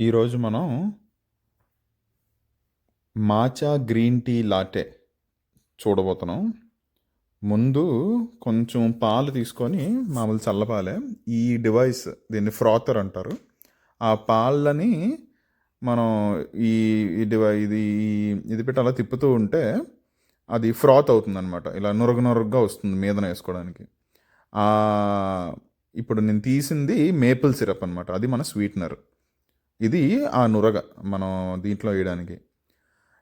ఈరోజు మనం matcha green tea latte చూడబోతున్నాం. ముందు కొంచెం పాలు తీసుకొని మామూలు చల్లపాలే. ఈ డివైస్ దీన్ని ఫ్రాతర్ అంటారు. ఆ పాలని మనం ఈ ఈ డివై ఇది ఇది పెట్టి అలా తిప్పుతూ ఉంటే అది ఫ్రాత్ అవుతుందనమాట ఇలా నురగ నురగగా వస్తుంది మీదన వేసుకోవడానికి. ఇప్పుడు నేను తీసింది మేపుల్ సిరప్ అనమాట అది మన స్వీట్నర్. ఇది ఆ నురగ మనం దీంట్లో వేయడానికి.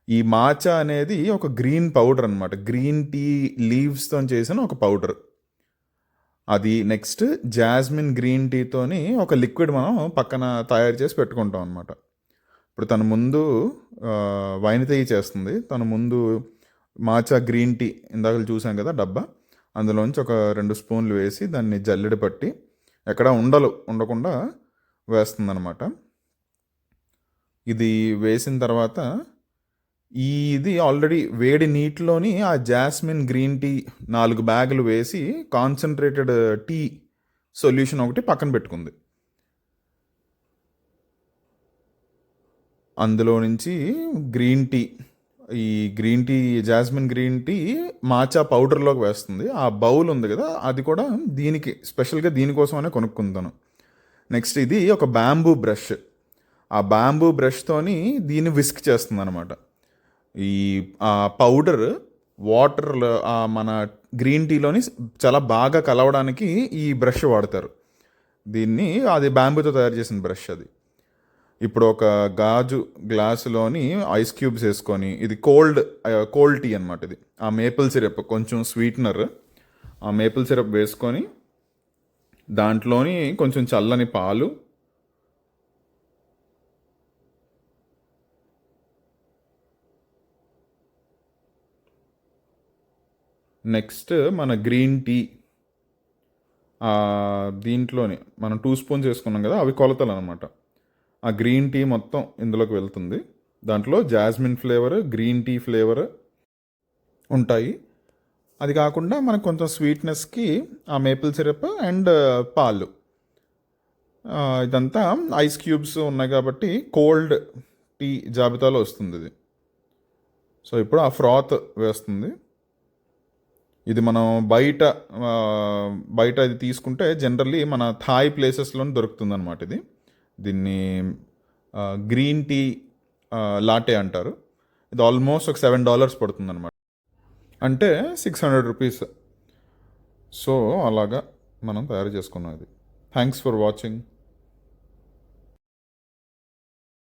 ఈ మాచా అనేది ఒక గ్రీన్ పౌడర్ అనమాట గ్రీన్ టీ లీవ్స్తో చేసిన ఒక పౌడర్. అది నెక్స్ట్ జాస్మిన్ గ్రీన్ టీతోని ఒక లిక్విడ్ మనం పక్కన తయారు చేసి పెట్టుకుంటాం అనమాట ఇప్పుడు తన ముందు వైన్ తెయ్యి చేస్తుంది. తన ముందు మాచా గ్రీన్ టీ ఇందాక చూసాం కదా డబ్బా. అందులోంచి ఒక రెండు స్పూన్లు వేసి దాన్ని జల్లెడ పట్టి ఎక్కడ ఉండలు ఉండకుండా వేస్తుందన్నమాట. ఇది వేసిన తర్వాత ఈ ఇది ఆల్రెడీ వేడి నీటిలోని ఆ జాస్మిన్ గ్రీన్ టీ నాలుగు బ్యాగులు వేసి కాన్సన్ట్రేటెడ్ టీ సొల్యూషన్ ఒకటి పక్కన పెట్టుకుంది. అందులో నుంచి గ్రీన్ టీ ఈ green tea jasmine green tea matcha పౌడర్లోకి వేస్తుంది. ఆ బౌల్ ఉంది కదా అది కూడా దీనికి స్పెషల్గా దీనికోసమనే కొనుక్కుంటాను. నెక్స్ట్ ఇది ఒక బ్యాంబూ బ్రష్. ఆ బ్యాంబూ బ్రష్తోని దీన్ని విస్క్ చేస్తుంది అనమాట ఈ ఆ పౌడర్ వాటర్ మన గ్రీన్ టీలోని చాలా బాగా కలవడానికి ఈ బ్రష్ వాడతారు. దీన్ని అది బ్యాంబూతో తయారు చేసిన బ్రష్ అది. ఇప్పుడు ఒక గాజు గ్లాసులోని ఐస్ క్యూబ్స్ వేసుకొని ఇది కోల్డ్ కోల్డ్ టీ అనమాట ఇది. ఆ మేపుల్ సిరప్ కొంచెం స్వీట్నర్ ఆ మేపుల్ సిరప్ వేసుకొని దాంట్లోని కొంచెం చల్లని పాలు నెక్స్ట్ మన గ్రీన్ టీ. దీంట్లోనే దీంట్లోని మనం టూ స్పూన్స్ వేసుకున్నాం కదా అవి కొలతలు అనమాట ఆ గ్రీన్ టీ మొత్తం ఇందులోకి వెళ్తుంది. దాంట్లో jasmine flavour green tea flavour ఉంటాయి. అది కాకుండా మనకు కొంచెం స్వీట్నెస్కి ఆ మేపుల్ సిరప్ అండ్ పాలు. ఇదంతా ఐస్ క్యూబ్స్ ఉన్నాయి కాబట్టి కోల్డ్ టీ జాబితాలో వస్తుంది ఇది. సో ఇప్పుడు ఆ ఫ్రాత్ వేస్తుంది. ఇది మనం బయట బయట ఇది తీసుకుంటే జనరల్లీ మన థాయ్ ప్లేసెస్లో దొరుకుతుంది అనమాట ఇది. దీన్ని గ్రీన్ టీ లాటే అంటారు. ఇది ఆల్మోస్ట్ ఒక సెవెన్ డాలర్స్ పడుతుంది అనమాట అంటే సిక్స్ హండ్రెడ్ రూపీస్ సో అలాగా మనం తయారు చేసుకున్నాం ఇది. Thanks for watching